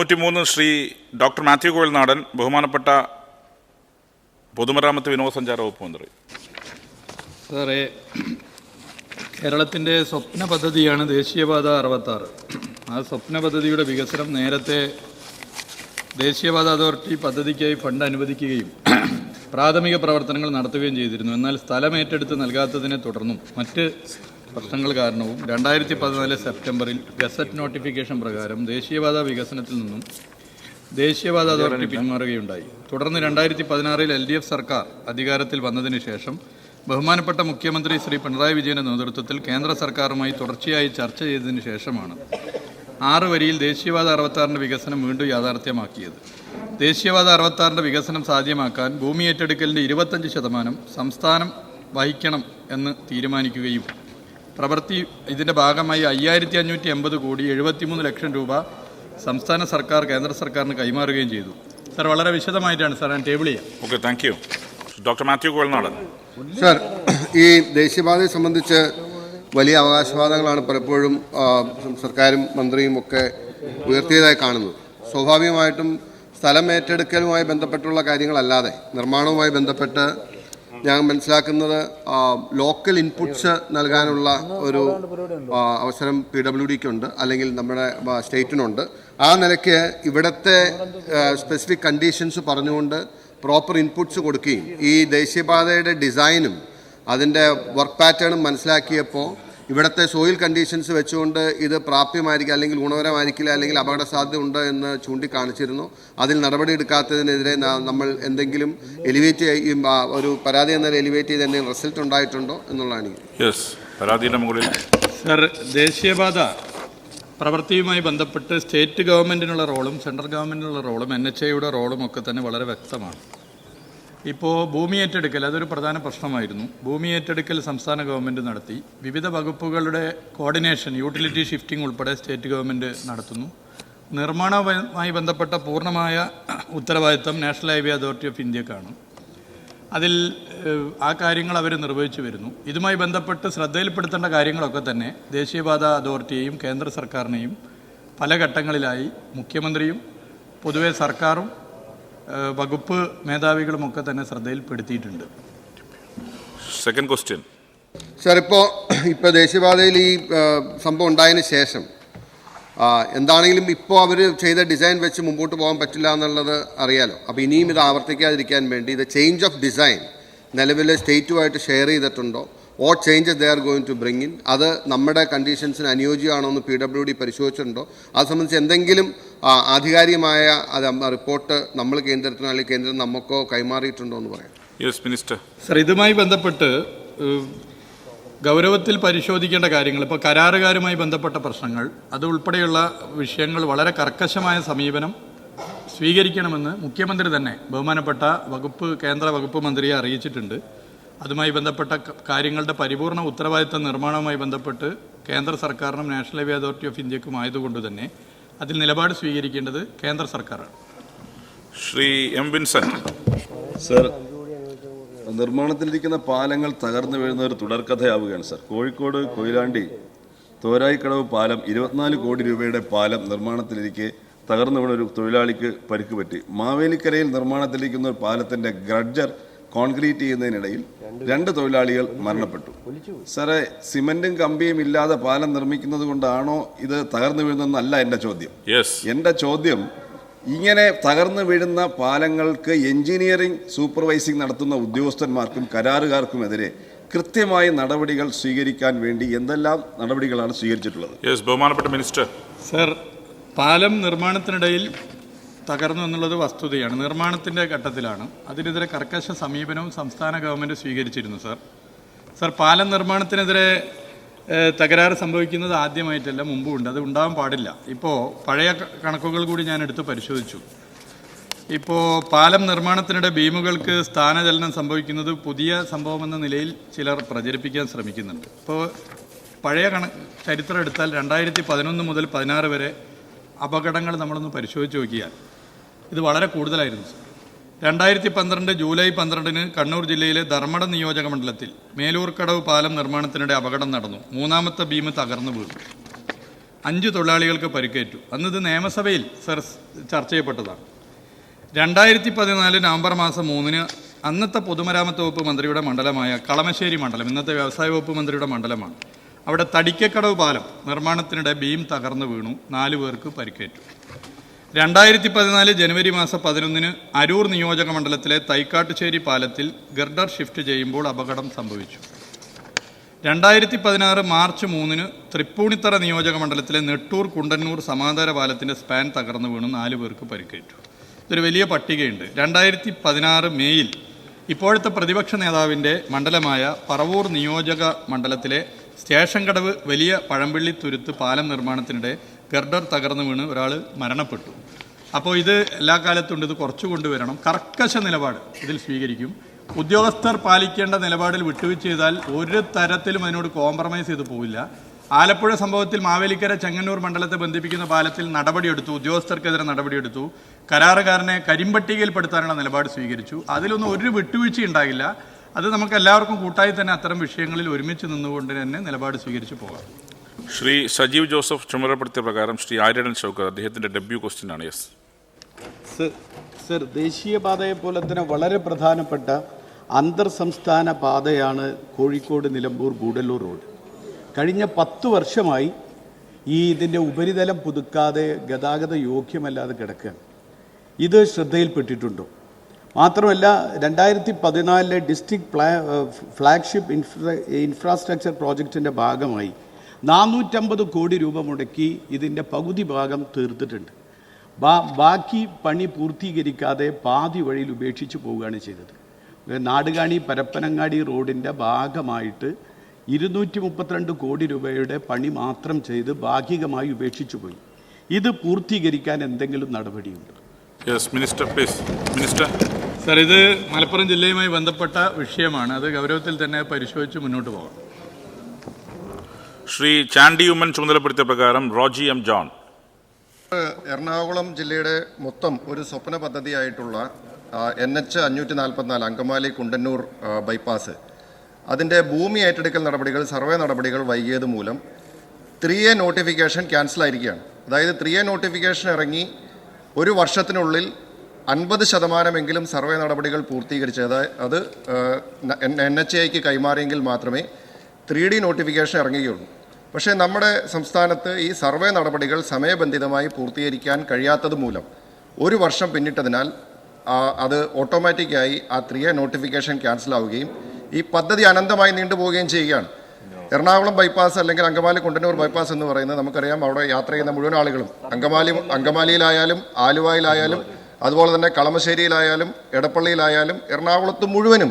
തൊണ്ണൂറ്റിമൂന്ന് ശ്രീ ഡോക്ടർ മാത്യു കോഴിനാടൻ ബഹുമാനപ്പെട്ട പൊതുമരാമത്ത് വിനോദസഞ്ചാര വകുപ്പ് മന്ത്രി. സാറേ കേരളത്തിന്റെ സ്വപ്ന പദ്ധതിയാണ് ദേശീയപാത അറുപത്താറ്. ആ സ്വപ്ന പദ്ധതിയുടെ വികസനം നേരത്തെ ദേശീയപാത അതോറിറ്റി പദ്ധതിക്കായി ഫണ്ട് അനുവദിക്കുകയും പ്രാഥമിക പ്രവർത്തനങ്ങൾ നടത്തുകയും ചെയ്തിരുന്നു. എന്നാൽ സ്ഥലം ഏറ്റെടുത്ത് നൽകാത്തതിനെ തുടർന്നും മറ്റ് പ്രശ്നങ്ങൾ കാരണവും രണ്ടായിരത്തി പതിനാല് സെപ്റ്റംബറിൽ ഗസറ്റ് നോട്ടിഫിക്കേഷൻ പ്രകാരം ദേശീയപാത വികസനത്തിൽ നിന്നും ദേശീയപാത അതോറിറ്റി പിന്മാറുകയുണ്ടായി. തുടർന്ന് രണ്ടായിരത്തി പതിനാറിൽ എൽ ഡി എഫ് സർക്കാർ അധികാരത്തിൽ വന്നതിന് ശേഷം ബഹുമാനപ്പെട്ട മുഖ്യമന്ത്രി ശ്രീ പിണറായി വിജയന്റെ നേതൃത്വത്തിൽ കേന്ദ്ര സർക്കാരുമായി തുടർച്ചയായി ചർച്ച ചെയ്തതിന് ശേഷമാണ് ആറ് വരിയിൽ ദേശീയപാത അറുപത്താറിന്റെ വികസനം വീണ്ടും യാഥാർത്ഥ്യമാക്കിയത്. ദേശീയപാത അറുപത്താറിന്റെ വികസനം സാധ്യമാക്കാൻ ഭൂമി ഏറ്റെടുക്കലിന്റെ ഇരുപത്തഞ്ച് ശതമാനം സംസ്ഥാനം വഹിക്കണം എന്ന് തീരുമാനിക്കുകയും പ്രവൃത്തി ഇതിന്റെ ഭാഗമായി അയ്യായിരത്തി അഞ്ഞൂറ്റി എൺപത് കോടി എഴുപത്തിമൂന്ന് ലക്ഷം രൂപ സംസ്ഥാന സർക്കാർ കേന്ദ്ര സർക്കാരിന് കൈമാറുകയും ചെയ്തു. സാർ വളരെ വിശദമായിട്ടാണ് സാർ ഞാൻ ടേബിൾ ചെയ്യാം. Okay thank you doctor Mathew Kuzhalnadan sir ഈ ദേശീയപാതയെ സംബന്ധിച്ച് വലിയ അവകാശവാദങ്ങളാണ് പലപ്പോഴും സർക്കാരും മന്ത്രിയും ഒക്കെ ഉയർത്തിയതായി കാണുന്നത്. സ്വാഭാവികമായിട്ടും സ്ഥലം ഏറ്റെടുക്കലുമായി ബന്ധപ്പെട്ടുള്ള കാര്യങ്ങളല്ലാതെ നിർമ്മാണവുമായി ബന്ധപ്പെട്ട് ഞാൻ മനസ്സിലാക്കുന്നത് ലോക്കൽ ഇൻപുട്സ് നൽകാനുള്ള ഒരു അവസരം പി ഡബ്ല്യു ഡിക്ക് ഉണ്ട് അല്ലെങ്കിൽ നമ്മുടെ സ്റ്റേറ്റിനുണ്ട്. ആ നിലയ്ക്ക് ഇവിടുത്തെ സ്പെസിഫിക് കണ്ടീഷൻസ് പറഞ്ഞുകൊണ്ട് പ്രോപ്പർ ഇൻപുട്സ് കൊടുക്കുകയും ഈ ദേശീയപാതയുടെ ഡിസൈനും അതിന്റെ വർക്ക് പാറ്റേണും മനസ്സിലാക്കിയപ്പോൾ ഇവിടുത്തെ സോയിൽ കണ്ടീഷൻസ് വെച്ചുകൊണ്ട് ഇത് പ്രാപ്യമായിരിക്കും അല്ലെങ്കിൽ ഗുണപരമായിരിക്കില്ല അല്ലെങ്കിൽ അപകട സാധ്യത ഉണ്ട് എന്ന് ചൂണ്ടിക്കാണിച്ചിരുന്നു. അതിൽ നടപടിയെടുക്കാത്തതിനെതിരെ നമ്മൾ എന്തെങ്കിലും എലിവേറ്റ് ചെയ്യും ഒരു പരാതി എന്നാൽ എലിവേറ്റ് ചെയ്ത് എന്തെങ്കിലും റിസൾട്ട് ഉണ്ടായിട്ടുണ്ടോ എന്നുള്ളതാണ് യെസ് പരാതിയുടെ മുകളിൽ. സർ ദേശീയപാത പ്രവൃത്തിയുമായി ബന്ധപ്പെട്ട് സ്റ്റേറ്റ് ഗവൺമെന്റിനുള്ള റോളും സെൻട്രൽ ഗവൺമെന്റിനുള്ള റോളും എൻ എച്ച് ഐയുടെ റോളും ഒക്കെ തന്നെ വളരെ വ്യക്തമാണ്. ഇപ്പോൾ ഭൂമി ഏറ്റെടുക്കൽ അതൊരു പ്രധാന പ്രശ്നമായിരുന്നു. ഭൂമി ഏറ്റെടുക്കൽ സംസ്ഥാന ഗവൺമെന്റ് നടത്തി. വിവിധ വകുപ്പുകളുടെ കോർഡിനേഷൻ യൂട്ടിലിറ്റി ഷിഫ്റ്റിംഗ് ഉൾപ്പെടെ സ്റ്റേറ്റ് ഗവൺമെന്റ് നടത്തുന്നു. നിർമ്മാണവുമായി ബന്ധപ്പെട്ട പൂർണമായ ഉത്തരവാദിത്തം നാഷണൽ ഹൈവേ അതോറിറ്റി ഓഫ് ഇന്ത്യക്കാണ് അതിൽ ആ കാര്യങ്ങൾ അവർ നിർവഹിച്ചു വരുന്നു. ഇതുമായി ബന്ധപ്പെട്ട് ശ്രദ്ധയിൽപ്പെടുത്തേണ്ട കാര്യങ്ങളൊക്കെ തന്നെ ദേശീയപാത അതോറിറ്റിയെയും കേന്ദ്ര സർക്കാരിനെയും പല ഘട്ടങ്ങളിലായി മുഖ്യമന്ത്രിയും പൊതുവെ സർക്കാരും വകുപ്പ് മേധാവികളുമൊക്കെ തന്നെ ശ്രദ്ധയിൽപ്പെടുത്തിയിട്ടുണ്ട്. സെക്കൻഡ് ക്വസ്റ്റ്യൻ സാർ ഇപ്പോൾ ഇപ്പോൾ ദേശീയപാതയിൽ ഈ സംഭവം ഉണ്ടായതിന് ശേഷം എന്താണെങ്കിലും ഇപ്പോൾ അവർ ചെയ്ത ഡിസൈൻ വെച്ച് മുമ്പോട്ട് പോകാൻ പറ്റില്ല എന്നുള്ളത് അറിയാലോ. അപ്പോൾ ഇനിയും ഇത് ആവർത്തിക്കാതിരിക്കാൻ വേണ്ടി ഇത് ചേഞ്ച് ഓഫ് ഡിസൈൻ നിലവിൽ സ്റ്റേറ്റുമായിട്ട് ഷെയർ ചെയ്തിട്ടുണ്ടോ? ഓ changes they are going to bring in അത് നമ്മുടെ കണ്ടീഷൻസിന് അനുയോജ്യമാണോ എന്ന് പി ഡബ്ല്യു ഡി പരിശോധിച്ചിട്ടുണ്ടോ? അത് സംബന്ധിച്ച് എന്തെങ്കിലും ആധികാരികമായ അത് റിപ്പോർട്ട് നമ്മൾ കേന്ദ്രത്തിനോ അല്ലെങ്കിൽ കേന്ദ്രം നമുക്കോ കൈമാറിയിട്ടുണ്ടോ എന്ന് പറയാം. യെസ് മിനിസ്റ്റർ സർ ഇതുമായി ബന്ധപ്പെട്ട് ഗൗരവത്തിൽ പരിശോധിക്കേണ്ട കാര്യങ്ങൾ ഇപ്പോൾ കരാറുകാരുമായി ബന്ധപ്പെട്ട പ്രശ്നങ്ങൾ അത് ഉൾപ്പെടെയുള്ള വിഷയങ്ങൾ വളരെ കർക്കശമായ സമീപനം സ്വീകരിക്കണമെന്ന് മുഖ്യമന്ത്രി തന്നെ ബഹുമാനപ്പെട്ട വകുപ്പ് കേന്ദ്ര വകുപ്പ് മന്ത്രിയെ അറിയിച്ചിട്ടുണ്ട്. അതുമായി ബന്ധപ്പെട്ട കാര്യങ്ങളുടെ പരിപൂർണ ഉത്തരവാദിത്ത നിർമ്മാണവുമായി ബന്ധപ്പെട്ട് കേന്ദ്ര സർക്കാരിനും നാഷണൽ ഹൈവേ അതോറിറ്റി ഓഫ് ഇന്ത്യക്കും ആയതുകൊണ്ട് തന്നെ അതിൽ നിലപാട് സ്വീകരിക്കേണ്ടത് കേന്ദ്ര സർക്കാരാണ്. ശ്രീ എം വിൻസെന്റ് സർ നിർമ്മാണത്തിലിരിക്കുന്ന പാലങ്ങൾ തകർന്നു വീഴുന്ന ഒരു തുടർക്കഥയാവുകയാണ് സർ. കോഴിക്കോട് കൊയിലാണ്ടി തോരായിക്കടവ് പാലം ഇരുപത്തിനാല് കോടി രൂപയുടെ പാലം നിർമ്മാണത്തിലിരിക്കെ തകർന്നു വീണ ഒരു തൊഴിലാളിക്ക് പരിക്ക് പറ്റി. മാവേലിക്കരയിൽ നിർമ്മാണത്തിലിരിക്കുന്ന ഒരു പാലത്തിന്റെ ഗ്രഡ്ജർ കോൺക്രീറ്റ് ചെയ്യുന്നതിനിടയിൽ രണ്ട് തൊഴിലാളികൾ മരണപ്പെട്ടു. സാറേ സിമന്റും കമ്പിയും ഇല്ലാതെ പാലം നിർമ്മിക്കുന്നത് കൊണ്ടാണോ ഇത് തകർന്നു വീഴുന്നതെന്നല്ല എന്റെ ചോദ്യം. എന്റെ എന്റെ ചോദ്യം ഇങ്ങനെ തകർന്നു വീഴുന്ന പാലങ്ങൾക്ക് എഞ്ചിനീയറിംഗ് സൂപ്പർവൈസിംഗ് നടത്തുന്ന ഉദ്യോഗസ്ഥന്മാർക്കും കരാറുകാർക്കുമെതിരെ കൃത്യമായ നടപടികൾ സ്വീകരിക്കാൻ വേണ്ടി എന്തെല്ലാം നടപടികളാണ് സ്വീകരിച്ചിട്ടുള്ളത്? ബഹുമാനപ്പെട്ട മിനിസ്റ്റർ. സർ പാലം നിർമ്മാണത്തിനിടയിൽ തകർന്നു എന്നുള്ളത് വസ്തുതയാണ്. നിർമ്മാണത്തിന്റെ ഘട്ടത്തിലാണ്. അതിനെതിരെ കർക്കശ സമീപനവും സംസ്ഥാന ഗവൺമെന്റ് സ്വീകരിച്ചിരുന്നു സർ. സർ പാലം നിർമ്മാണത്തിനെതിരെ തകരാറ് സംഭവിക്കുന്നത് ആദ്യമായിട്ടല്ല മുമ്പുണ്ട് അത് ഉണ്ടാവാൻ പാടില്ല. ഇപ്പോൾ പഴയ കണക്കുകൾ കൂടി ഞാൻ എടുത്ത് പരിശോധിച്ചു. ഇപ്പോൾ പാലം നിർമ്മാണത്തിനിടെ ഭീമുകൾക്ക് സ്ഥാനചലനം സംഭവിക്കുന്നത് പുതിയ സംഭവമെന്ന നിലയിൽ ചിലർ പ്രചരിപ്പിക്കാൻ ശ്രമിക്കുന്നുണ്ട്. ഇപ്പോൾ പഴയ കണ ചരിത്രം എടുത്താൽ രണ്ടായിരത്തി പതിനൊന്ന് മുതൽ പതിനാറ് വരെ അപകടങ്ങൾ നമ്മളൊന്ന് പരിശോധിച്ച് നോക്കിയാൽ ഇത് വളരെ കൂടുതലായിരുന്നു. രണ്ടായിരത്തി പന്ത്രണ്ട് ജൂലൈ പന്ത്രണ്ടിന് കണ്ണൂർ ജില്ലയിലെ ധർമ്മട നിയോജക മണ്ഡലത്തിൽ മേലൂർക്കടവ് പാലം നിർമ്മാണത്തിനിടെ അപകടം നടന്നു. മൂന്നാമത്തെ ബീം തകർന്നു വീണു. അഞ്ച് തൊഴിലാളികൾക്ക് പരിക്കേറ്റു. അന്ന് ഇത് നിയമസഭയിൽ ചർച്ച ചെയ്യപ്പെട്ടതാണ്. രണ്ടായിരത്തി പതിനാല് നവംബർ മാസം മൂന്നിന് അന്നത്തെ പൊതുമരാമത്ത് വകുപ്പ് മന്ത്രിയുടെ മണ്ഡലമായ കളമശ്ശേരി മണ്ഡലം ഇന്നത്തെ വ്യവസായ വകുപ്പ് മന്ത്രിയുടെ മണ്ഡലമാണ്. അവിടെ തടിക്കക്കടവ് പാലം നിർമ്മാണത്തിനിടെ ബീം തകർന്നു വീണു. നാലു പേർക്ക് പരിക്കേറ്റു. രണ്ടായിരത്തി പതിനാല് ജനുവരി മാസം പതിനൊന്നിന് അരൂർ നിയോജക മണ്ഡലത്തിലെ തൈക്കാട്ടുശ്ശേരി പാലത്തിൽ ഗർഡർ ഷിഫ്റ്റ് ചെയ്യുമ്പോൾ അപകടം സംഭവിച്ചു. രണ്ടായിരത്തി പതിനാറ് മാർച്ച് മൂന്നിന് തൃപ്പൂണിത്തറ നിയോജക മണ്ഡലത്തിലെ നെട്ടൂർ കുണ്ടന്നൂർ സമാന്തര പാലത്തിന്റെ സ്പാൻ തകർന്നു വീണ് നാല് പേർക്ക് പരിക്കേറ്റു. ഇതൊരു വലിയ പട്ടികയുണ്ട്. രണ്ടായിരത്തി പതിനാറ് മെയ്യിൽ ഇപ്പോഴത്തെ പ്രതിപക്ഷ നേതാവിന്റെ മണ്ഡലമായ പറവൂർ നിയോജക മണ്ഡലത്തിലെ സ്റ്റേഷൻ കടവ് വലിയ പഴമ്പള്ളി തുരുത്ത് പാലം നിർമ്മാണത്തിനിടെ ഗർഡർ തകർന്നു വീണ് ഒരാൾ മരണപ്പെട്ടു. അപ്പോൾ ഇത് എല്ലാ കാലത്തും ഇത് കുറച്ചു കൊണ്ടുവരണം. കർക്കശ നിലപാട് ഇതിൽ സ്വീകരിക്കും. ഉദ്യോഗസ്ഥർ പാലിക്കേണ്ട നിലപാടിൽ വിട്ടുവീഴ്ച ചെയ്താൽ ഒരു തരത്തിലും അതിനോട് കോംപ്രമൈസ് ചെയ്ത് പോവില്ല. ആലപ്പുഴ സംഭവത്തിൽ മാവേലിക്കര ചെങ്ങന്നൂർ മണ്ഡലത്തെ ബന്ധിപ്പിക്കുന്ന പാലത്തിൽ നടപടിയെടുത്തു. ഉദ്യോഗസ്ഥർക്കെതിരെ നടപടിയെടുത്തു. കരാറുകാരനെ കരിമ്പട്ടികയിൽപ്പെടുത്താനുള്ള നിലപാട് സ്വീകരിച്ചു. അതിലൊന്നും ഒരു വിട്ടുവീഴ്ച ഉണ്ടാകില്ല. അത് നമുക്ക് എല്ലാവർക്കും കൂട്ടായി തന്നെ അത്തരം വിഷയങ്ങളിൽ ഒരുമിച്ച് നിന്നുകൊണ്ട് തന്നെ നിലപാട് സ്വീകരിച്ച് പോകാം. ശ്രീ സജീവ് ജോസഫ് ചുമതലപ്പെടുത്തിയ പ്രകാരം ശ്രീ ആര്യടൻ ഷൗക്കർ അദ്ദേഹത്തിന്റെ ഡെബ്യൂ ക്വസ്റ്റ്യൻ ആണ്. യെസ് സർ ദേശീയപാതയെ പോലെ തന്നെ വളരെ പ്രധാനപ്പെട്ട അന്തർ സംസ്ഥാന പാതയാണ് കോഴിക്കോട് നിലമ്പൂർ ഗൂഡല്ലൂർ റോഡ്. കഴിഞ്ഞ പത്ത് വർഷമായി ഈ ഇതിന്റെ ഉപരിതലം പുതുക്കാതെ ഗതാഗത യോഗ്യമല്ലാതെ കിടക്കുകയാണ്. ഇത് ശ്രദ്ധയിൽപ്പെട്ടിട്ടുണ്ടോ? മാത്രമല്ല രണ്ടായിരത്തി പതിനാലിലെ ഡിസ്ട്രിക്ട് ഫ്ലാഗ്ഷിപ്പ് ഇൻഫ്രാ ഇൻഫ്രാസ്ട്രക്ചർ പ്രോജക്റ്റിന്റെ ഭാഗമായി നാനൂറ്റമ്പത് കോടി രൂപ മുടക്കി ഇതിന്റെ പകുതി ഭാഗം തീർത്തിട്ടുണ്ട്. ബാ ബാക്കി പണി പൂർത്തീകരിക്കാതെ പാതി വഴിയിൽ ഉപേക്ഷിച്ച് പോവുകയാണ് ചെയ്തത്. നാടുകാണി പരപ്പനങ്ങാടി റോഡിന്റെ ഭാഗമായിട്ട് ഇരുന്നൂറ്റി മുപ്പത്തിരണ്ട് കോടി രൂപയുടെ പണി മാത്രം ചെയ്ത് ഭാഗികമായി ഉപേക്ഷിച്ചു പോയി. ഇത് പൂർത്തീകരിക്കാൻ എന്തെങ്കിലും നടപടിയുണ്ടോ? Yes minister please minister sir ഇത് മലപ്പുറം ജില്ലയുമായി ബന്ധപ്പെട്ട വിഷയമാണ്. അത് ഗൗരവത്തിൽ തന്നെ പരിശോധിച്ച് മുന്നോട്ട് പോകാം. ശ്രീ ചാണ്ടി ഉമ്മൻ ചുമതലപ്പെടുത്തിയ പ്രകാരം റോജി എം ജോൺ. എറണാകുളം ജില്ലയുടെ മൊത്തം ഒരു സ്വപ്ന പദ്ധതിയായിട്ടുള്ള എൻ എച്ച് അഞ്ഞൂറ്റി നാൽപ്പത്തിനാല് അങ്കമാലി കുണ്ടന്നൂർ ബൈപ്പാസ്. അതിന്റെ ഭൂമി ഏറ്റെടുക്കൽ നടപടികൾ സർവേ നടപടികൾ വൈകിയത് മൂലം ത്രീ എ നോട്ടിഫിക്കേഷൻ ക്യാൻസലായിരിക്കുകയാണ് അതായത് ത്രീ എ നോട്ടിഫിക്കേഷൻ ഇറങ്ങി ഒരു വർഷത്തിനുള്ളിൽ അൻപത് ശതമാനമെങ്കിലും സർവേ നടപടികൾ പൂർത്തീകരിച്ച് അതായത് അത് എൻ എച്ച് ഐക്ക് കൈമാറിയെങ്കിൽ മാത്രമേ ത്രീ ഡി നോട്ടിഫിക്കേഷൻ ഇറങ്ങുകയുള്ളൂ. പക്ഷേ നമ്മുടെ സംസ്ഥാനത്ത് ഈ സർവേ നടപടികൾ സമയബന്ധിതമായി പൂർത്തീകരിക്കാൻ കഴിയാത്തത് മൂലം ഒരു വർഷം പിന്നിട്ടതിനാൽ അത് ഓട്ടോമാറ്റിക്കായി ആ ത്രീ നോട്ടിഫിക്കേഷൻ ക്യാൻസൽ ആവുകയും ഈ പദ്ധതി അനന്തമായി നീണ്ടുപോവുകയും ചെയ്യുകയാണ്. എറണാകുളം ബൈപ്പാസ് അല്ലെങ്കിൽ അങ്കമാലി കുണ്ടന്നൂർ ബൈപ്പാസ് എന്ന് പറയുന്നത് നമുക്കറിയാം അവിടെ യാത്ര ചെയ്യുന്ന മുഴുവൻ ആളുകളും. അങ്കമാലി അങ്കമാലിയിലായാലും ആലുവയിലായാലും അതുപോലെ തന്നെ കളമശ്ശേരിയിലായാലും എടപ്പള്ളിയിലായാലും എറണാകുളത്ത് മുഴുവനും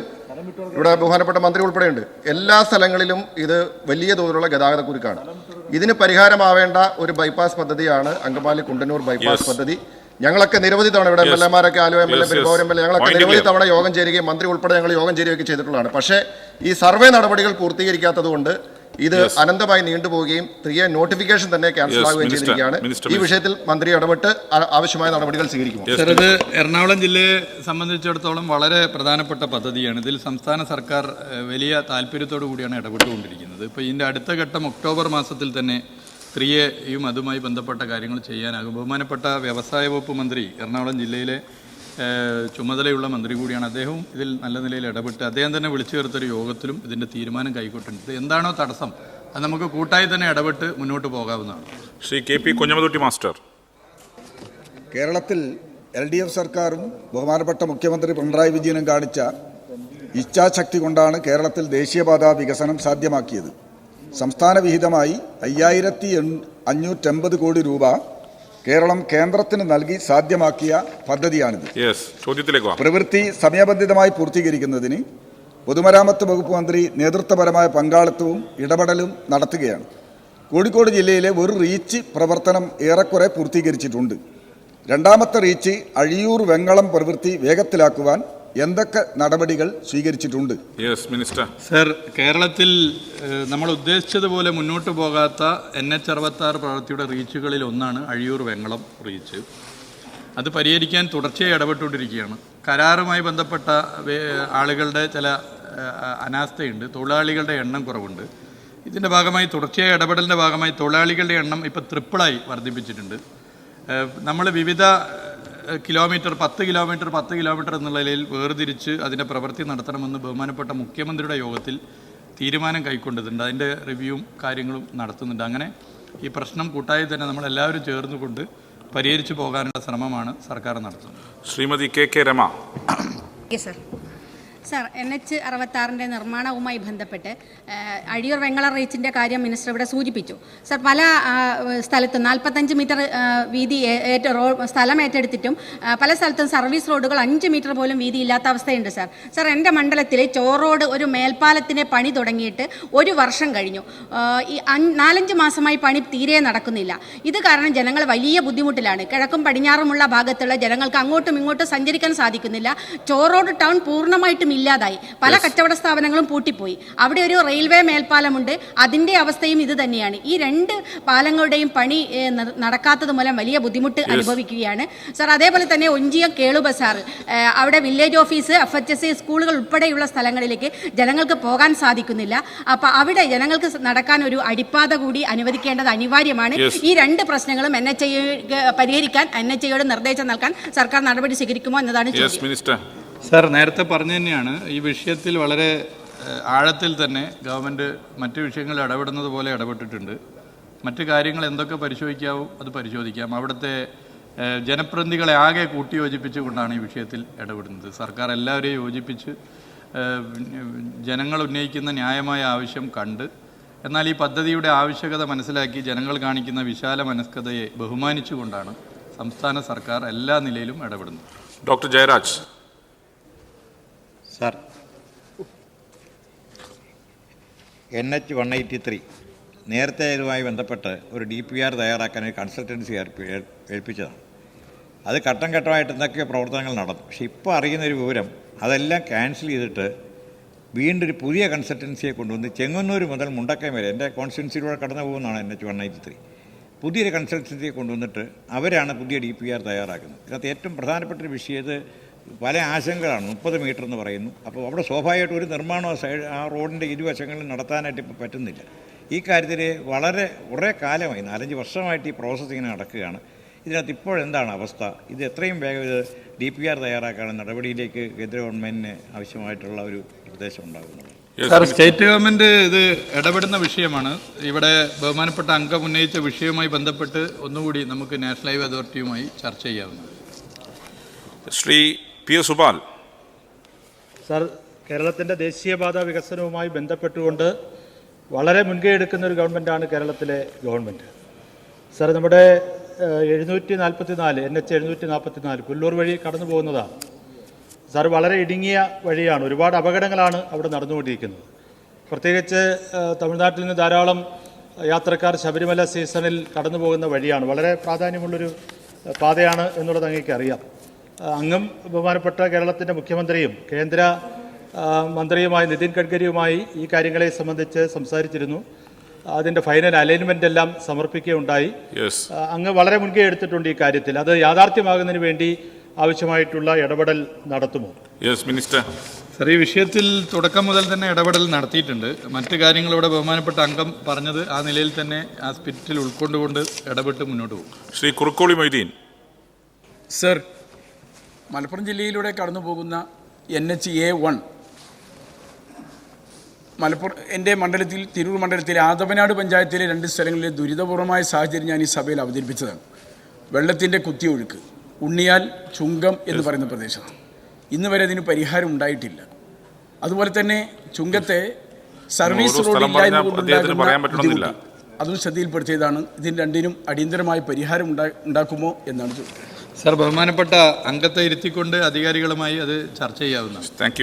ഇവിടെ ബഹുമാനപ്പെട്ട മന്ത്രി ഉൾപ്പെടെയുണ്ട്. എല്ലാ സ്ഥലങ്ങളിലും ഇത് വലിയ തോതിലുള്ള ഗതാഗത കുരുക്കാണ് ഇതിന് പരിഹാരമാവേണ്ട ഒരു ബൈപ്പാസ് പദ്ധതിയാണ് അങ്കമാലി കുണ്ടന്നൂർ ബൈപ്പാസ് പദ്ധതി. ഞങ്ങളൊക്കെ നിരവധി തവണ ഇവിടെ M L എമാരൊക്കെ Aluva M L A yes. M L A ഞങ്ങളൊക്കെ നിരവധി. തവണ യോഗം ചേരുകയും മന്ത്രി ഉൾപ്പെടെ ഞങ്ങൾ യോഗം ചേരുകയൊക്കെ ചെയ്തിട്ടുള്ളതാണ്. പക്ഷേ ഈ സർവേ നടപടികൾ പൂർത്തീകരിക്കാത്തതുകൊണ്ട് ഇത് അനന്തമായി നീണ്ടുപോവുകയും തിരികെ നോട്ടിഫിക്കേഷൻ തന്നെ ക്യാൻസൽ ആകുകയും ആവുകയും ചെയ്തിരിക്കുകയാണ്. ഈ വിഷയത്തിൽ മന്ത്രി ഇടപെട്ട് ആവശ്യമായ നടപടികൾ സ്വീകരിക്കും സർ ഇത് എറണാകുളം ജില്ലയെ സംബന്ധിച്ചിടത്തോളം വളരെ പ്രധാനപ്പെട്ട പദ്ധതിയാണ്. ഇതിൽ സംസ്ഥാന സർക്കാർ വലിയ താല്പര്യത്തോടു കൂടിയാണ് ഇടപെട്ടുകൊണ്ടിരിക്കുന്നത്. ഇപ്പോൾ ഇതിന്റെ അടുത്ത ഘട്ടം ഒക്ടോബർ മാസത്തിൽ തന്നെ സ്ത്രീയെയും അതുമായി ബന്ധപ്പെട്ട കാര്യങ്ങൾ ചെയ്യാനാകും. ബഹുമാനപ്പെട്ട വ്യവസായ വകുപ്പ് മന്ത്രി എറണാകുളം ജില്ലയിലെ ചുമതലയുള്ള മന്ത്രി കൂടിയാണ് അദ്ദേഹവും. ഇതിൽ നല്ല നിലയിൽ ഇടപെട്ട് അദ്ദേഹം തന്നെ വിളിച്ചു ചേർത്തൊരു യോഗത്തിലും ഇതിന്റെ തീരുമാനം കൈക്കൊണ്ടിട്ടുണ്ട് എന്താണോ തടസ്സം അത് നമുക്ക് കൂട്ടായി തന്നെ ഇടപെട്ട് മുന്നോട്ട് പോകാവുന്നതാണ്. Shri K P Kunhammathutty master. കേരളത്തിൽ എൽ ഡി എഫ് സർക്കാരും ബഹുമാനപ്പെട്ട മുഖ്യമന്ത്രി പിണറായി വിജയനും കാണിച്ച ഇച്ഛാശക്തി കൊണ്ടാണ് കേരളത്തിൽ ദേശീയപാത വികസനം സാധ്യമാക്കിയത്. സംസ്ഥാന വിഹിതമായി അയ്യായിരത്തി അഞ്ഞൂറ്റമ്പത് കോടി രൂപ കേരളം കേന്ദ്രത്തിന് നൽകി സാധ്യമാക്കിയ പദ്ധതിയാണിത്. യെസ് ചോദ്യത്തിലേക്ക് പ്രവൃത്തി സമയബന്ധിതമായി പൂർത്തീകരിക്കുന്നതിന് പൊതുമരാമത്ത് വകുപ്പ് മന്ത്രി നേതൃത്വപരമായ പങ്കാളിത്തവും ഇടപെടലും നടത്തുകയാണ്. കോഴിക്കോട് ജില്ലയിലെ ഒരു റീച്ച് പ്രവർത്തനം ഏറെക്കുറെ പൂർത്തീകരിച്ചിട്ടുണ്ട്. രണ്ടാമത്തെ റീച്ച് അഴിയൂർ വെങ്ങളം പ്രവൃത്തി വേഗത്തിലാക്കുവാൻ എന്തൊക്കെ നടപടികൾ സ്വീകരിച്ചിട്ടുണ്ട്? യെസ് മിനിസ്റ്റർ സർ കേരളത്തിൽ നമ്മൾ ഉദ്ദേശിച്ചതുപോലെ മുന്നോട്ട് പോകാത്ത എൻ എച്ച് അറുപത്താറ് പ്രവൃത്തിയുടെ റീച്ചുകളിൽ ഒന്നാണ് അഴിയൂർ വെങ്ങളം റീച്ച്. അത് പരിഹരിക്കാൻ തുടർച്ചയായി ഇടപെട്ടുകൊണ്ടിരിക്കുകയാണ്. കരാറുമായി ബന്ധപ്പെട്ട ആളുകളുടെ ചില അനാസ്ഥയുണ്ട്. തൊഴിലാളികളുടെ എണ്ണം കുറവുണ്ട്. ഇതിന്റെ ഭാഗമായി തുടർച്ചയായ ഇടപെടലിന്റെ ഭാഗമായി തൊഴിലാളികളുടെ എണ്ണം ഇപ്പോൾ ട്രിപ്പിളായി വർദ്ധിപ്പിച്ചിട്ടുണ്ട്. നമ്മൾ വിവിധ കിലോമീറ്റർ പത്ത് കിലോമീറ്റർ പത്ത് കിലോമീറ്റർ എന്നുള്ള നിലയിൽ വേർതിരിച്ച് അതിന്റെ പ്രവൃത്തി നടത്തണമെന്ന് ബഹുമാനപ്പെട്ട മുഖ്യമന്ത്രിയുടെ യോഗത്തിൽ തീരുമാനം കൈക്കൊണ്ടതുണ്ട്. അതിന്റെ റിവ്യൂവും കാര്യങ്ങളും നടത്തുന്നുണ്ട്. അങ്ങനെ ഈ പ്രശ്നം കൂട്ടായി തന്നെ നമ്മളെല്ലാവരും ചേർന്നുകൊണ്ട് പരിഹരിച്ചു പോകാനുള്ള ശ്രമമാണ് സർക്കാർ നടത്തുന്നത്. Shrimati K K Rema. Sir sir N H അറുപത്താറിന്റെ നിർമ്മാണവുമായി ബന്ധപ്പെട്ട് അഴിയൂർ വെങ്ങള റീച്ചിന്റെ കാര്യം മിനിസ്റ്റർ ഇവിടെ സൂചിപ്പിച്ചു. സർ പല സ്ഥലത്തും നാൽപ്പത്തഞ്ച് മീറ്റർ വീതി ഏറ്റ റോഡ് സ്ഥലം ഏറ്റെടുത്തിട്ടും പല സ്ഥലത്തും സർവീസ് റോഡുകൾ അഞ്ച് മീറ്റർ പോലും വീതി ഇല്ലാത്ത അവസ്ഥയുണ്ട് സർ. സർ എന്റെ മണ്ഡലത്തിൽ ചോറോഡ് ഒരു മേൽപ്പാലത്തിന്റെ പണി തുടങ്ങിയിട്ട് ഒരു വർഷം കഴിഞ്ഞു. ഈ നാലഞ്ച് മാസമായി പണി തീരെ നടക്കുന്നില്ല. ഇത് കാരണം ജനങ്ങൾ വലിയ ബുദ്ധിമുട്ടിലാണ്. കിഴക്കും പടിഞ്ഞാറുമുള്ള ഭാഗത്തുള്ള ജനങ്ങൾക്ക് അങ്ങോട്ടും ഇങ്ങോട്ടും സഞ്ചരിക്കാൻ സാധിക്കുന്നില്ല. ചോറോഡ് ടൗൺ പൂർണമായിട്ടും ഇല്ലാതായി. പല കച്ചവട സ്ഥാപനങ്ങളും പൂട്ടിപ്പോയി. അവിടെ ഒരു റെയിൽവേ മേൽപ്പാലമുണ്ട്. അതിന്റെ അവസ്ഥയും ഇത് തന്നെയാണ്. ഈ രണ്ട് പാലങ്ങളുടെയും പണി നടക്കാത്തത് മൂലം വലിയ ബുദ്ധിമുട്ട് അനുഭവിക്കുകയാണ്. സർ അതേപോലെ തന്നെ ഒഞ്ചിയം കേളു ബസാർ അവിടെ village office F H S സ്കൂളുകൾ ഉൾപ്പെടെയുള്ള സ്ഥലങ്ങളിലേക്ക് ജനങ്ങൾക്ക് പോകാൻ സാധിക്കുന്നില്ല. അപ്പൊ അവിടെ ജനങ്ങൾക്ക് നടക്കാൻ ഒരു അടിപ്പാത കൂടി അനുവദിക്കേണ്ടത് അനിവാര്യമാണ്. ഈ രണ്ട് പ്രശ്നങ്ങളും എൻ എച്ച് ഐ പരിഹരിക്കാൻ എൻ എച്ച് ഐയോട് നിർദ്ദേശം നൽകാൻ സർക്കാർ നടപടി സ്വീകരിക്കുമോ എന്നതാണ് മിനിസ്റ്റർ സാർ നേരത്തെ പറഞ്ഞു തന്നെയാണ് ഈ വിഷയത്തിൽ വളരെ ആഴത്തിൽ തന്നെ ഗവൺമെന്റ് മറ്റു വിഷയങ്ങളിൽ ഇടപെടുന്നത് പോലെ ഇടപെട്ടിട്ടുണ്ട്. മറ്റ് കാര്യങ്ങൾ എന്തൊക്കെ പരിശോധിക്കാവും അത് പരിശോധിക്കാം. അവിടുത്തെ ജനപ്രതിനിധികളെ ആകെ കൂട്ടിയോജിപ്പിച്ചുകൊണ്ടാണ് ഈ വിഷയത്തിൽ ഇടപെടുന്നത്. സർക്കാർ എല്ലാവരെയും യോജിപ്പിച്ച് ജനങ്ങൾ ഉന്നയിക്കുന്ന ന്യായമായ ആവശ്യം കണ്ട് എന്നാൽ ഈ പദ്ധതിയുടെ ആവശ്യകത മനസ്സിലാക്കി ജനങ്ങൾ കാണിക്കുന്ന വിശാല മനസ്കതയെ ബഹുമാനിച്ചുകൊണ്ടാണ് സംസ്ഥാന സർക്കാർ എല്ലാ നിലയിലും ഇടപെടുന്നത്. Doctor Jayaraj. Sir. N H one eighty three നേരത്തെ ഇതുമായി ബന്ധപ്പെട്ട് ഒരു ഡി പി ആർ തയ്യാറാക്കാൻ ഒരു കൺസൾട്ടൻസി ഏൽപ്പിച്ചതാണ്. അത് ഘട്ടം ഘട്ടമായിട്ട് എന്തൊക്കെ പ്രവർത്തനങ്ങൾ നടന്നു. പക്ഷേ ഇപ്പോൾ അറിയുന്ന ഒരു വിവരം അതെല്ലാം ക്യാൻസൽ ചെയ്തിട്ട് വീണ്ടും ഒരു പുതിയ കൺസൾട്ടൻസിയെ കൊണ്ടുവന്ന് ചെങ്ങന്നൂർ മുതൽ മുണ്ടക്കയം വരെ എന്റെ കോൺസ്റ്റിറ്റൻസിയിലൂടെ കടന്നു പോകുന്നതാണ് N H one eighty three പുതിയൊരു കൺസൾട്ടൻസിയെ കൊണ്ടുവന്നിട്ട് അവരാണ് പുതിയ ഡി പി ആർ തയ്യാറാക്കുന്നത്. ഇതിനകത്ത് ഏറ്റവും പ്രധാനപ്പെട്ട ഒരു വിഷയം പല ആശങ്കകളാണ്. മുപ്പത് മീറ്റർ എന്ന് പറയുന്നു. അപ്പോൾ അവിടെ സ്വാഭാവികമായിട്ടും ഒരു നിർമ്മാണം സൈഡ് ആ റോഡിന്റെ ഇരുവശങ്ങളിൽ നടത്താനായിട്ട് ഇപ്പോൾ പറ്റുന്നില്ല. ഈ കാര്യത്തിൽ വളരെ കുറേ കാലമായി നാലഞ്ച് വർഷമായിട്ട് ഈ പ്രോസസ്സ് ഇങ്ങനെ നടക്കുകയാണ്. ഇതിനകത്ത് ഇപ്പോഴെന്താണ് അവസ്ഥ? ഇത് എത്രയും വേഗം ഇത് ഡി പി ആർ തയ്യാറാക്കാനുള്ള നടപടിയിലേക്ക് കേന്ദ്ര ഗവൺമെന്റിന് ആവശ്യമായിട്ടുള്ള ഒരു നിർദ്ദേശം ഉണ്ടാകുന്നത് സാർ സ്റ്റേറ്റ് ഗവൺമെന്റ് ഇത് ഇടപെടുന്ന വിഷയമാണ്. ഇവിടെ ബഹുമാനപ്പെട്ട അംഗം ഉന്നയിച്ച വിഷയവുമായി ബന്ധപ്പെട്ട് ഒന്നുകൂടി നമുക്ക് നാഷണൽ ഹൈവേ അതോറിറ്റിയുമായി ചർച്ച ചെയ്യാവുന്നതാണ്. Shri P S Supal. Sir കേരളത്തിന്റെ ദേശീയപാത വികസനവുമായി ബന്ധപ്പെട്ടുകൊണ്ട് വളരെ മുൻകൈ എടുക്കുന്ന ഒരു ഗവൺമെന്റാണ് കേരളത്തിലെ ഗവൺമെന്റ് സർ നമ്മുടെ എഴുന്നൂറ്റി നാൽപ്പത്തി നാല് എൻ എച്ച് എഴുന്നൂറ്റി നാൽപ്പത്തി നാല് പുല്ലൂർ വഴി കടന്നു പോകുന്നതാണ് സാർ വളരെ ഇടുങ്ങിയ വഴിയാണ് ഒരുപാട് അപകടങ്ങളാണ് അവിടെ നടന്നുകൊണ്ടിരിക്കുന്നത്. പ്രത്യേകിച്ച് തമിഴ്നാട്ടിൽ നിന്ന് ധാരാളം യാത്രക്കാർ ശബരിമല സീസണിൽ കടന്നു പോകുന്ന വഴിയാണ്. വളരെ പ്രാധാന്യമുള്ളൊരു പാതയാണ് എന്നുള്ളത് അങ്ങേക്ക് അറിയാം അങ്ങും ബഹുമാനപ്പെട്ട കേരളത്തിന്റെ മുഖ്യമന്ത്രിയും കേന്ദ്ര മന്ത്രിയുമായ നിതിൻ ഗഡ്കരിയുമായി ഈ കാര്യങ്ങളെ സംബന്ധിച്ച് സംസാരിച്ചിരുന്നു. അതിന്റെ ഫൈനൽ അലൈൻമെന്റ് എല്ലാം സമർപ്പിക്കുകയുണ്ടായി. അങ്ങ് വളരെ മുൻകൈ എടുത്തിട്ടുണ്ട് ഈ കാര്യത്തിൽ. അത് യാഥാർത്ഥ്യമാകുന്നതിന് വേണ്ടി ആവശ്യമായിട്ടുള്ള ഇടപെടൽ നടത്തുമോ? യെസ് മിനിസ്റ്റർ സാർ ഈ വിഷയത്തിൽ തുടക്കം മുതൽ തന്നെ ഇടപെടൽ നടത്തിയിട്ടുണ്ട്. മറ്റു കാര്യങ്ങളോടെ ബഹുമാനപ്പെട്ട അംഗം പറഞ്ഞത് ആ നിലയിൽ തന്നെ ആ സ്പിരിറ്റിൽ ഉൾക്കൊണ്ടുകൊണ്ട് ഇടപെട്ട് മുന്നോട്ട് പോകും. ശ്രീ കുറുക്കോളി മൊയ്തീൻ. സർ മലപ്പുറം ജില്ലയിലൂടെ കടന്നു പോകുന്ന N H A one Malappuram എന്റെ മണ്ഡലത്തിൽ തിരൂർ മണ്ഡലത്തിലെ ആദവനാട് പഞ്ചായത്തിലെ രണ്ട് സ്ഥലങ്ങളിലെ ദുരിതപൂർവമായ സാഹചര്യം ഞാൻ ഈ സഭയിൽ അവതരിപ്പിച്ചതാണ്. വെള്ളത്തിന്റെ കുത്തിയൊഴുക്ക് ഉണ്ണിയാൽ ചുങ്കം എന്ന് പറയുന്ന പ്രദേശമാണ്. ഇന്ന് വരെ അതിന് പരിഹാരം ഉണ്ടായിട്ടില്ല. അതുപോലെ തന്നെ ചുങ്കത്തെ സർവീസ് റോഡ് അതും ശ്രദ്ധയിൽപ്പെടുത്തിയതാണ്. ഇതിന് രണ്ടിനും അടിയന്തരമായ പരിഹാരം ഉണ്ടാ- ഉണ്ടാക്കുമോ എന്നാണ് ചോദിക്കുന്നത്. സാർ ബഹുമാനപ്പെട്ട അംഗത്തെ ഇരുത്തിക്കൊണ്ട് അധികാരികളുമായി അത് ചർച്ച ചെയ്യാവുന്നതാണ്. താങ്ക്